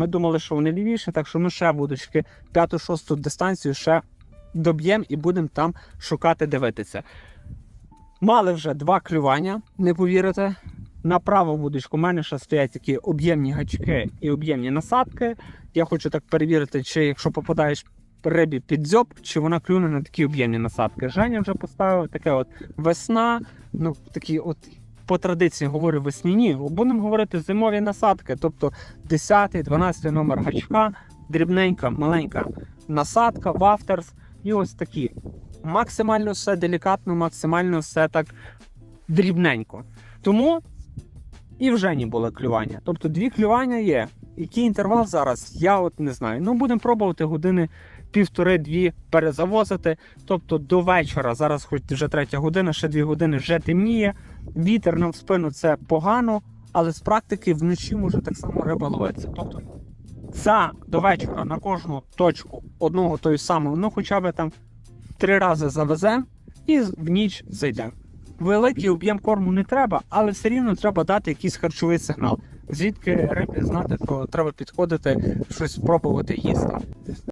Ми думали, що вони лівіше, так що ми ще вудочки п'яту-шосту дистанцію ще доб'ємо і будемо там шукати, дивитися. Мали вже два клювання, не повірите. На праву вудочку у мене ще стоять такі об'ємні гачки і об'ємні насадки. Я хочу так перевірити, чи якщо попадаєш рибі під дзьоб, чи вона клюне на такі об'ємні насадки. Женя вже поставив таке от весна, ну такі от. По традиції говорю весняні, будемо говорити зимові насадки, тобто 10, 12 номер гачка, дрібненька, маленька насадка, вафтерс і ось такі. Максимально все делікатно, максимально все так дрібненько. Тому і вже не було клювання. Тобто дві клювання є. Який інтервал зараз, я от не знаю. Ну, будемо пробувати години півтори-дві перезавозити. Тобто до вечора, зараз хоч вже третя година, ще дві години вже темніє. Вітер нам в спину це погано, але з практики вночі може так само риба ловитися. Тобто за до вечора на кожну точку одного тої самого, ну хоча б там три рази завеземо і в ніч зайдемо. Великий об'єм корму не треба, але все рівно треба дати якийсь харчовий сигнал. Звідки рибі знати, що треба підходити, щось пробувати їсти.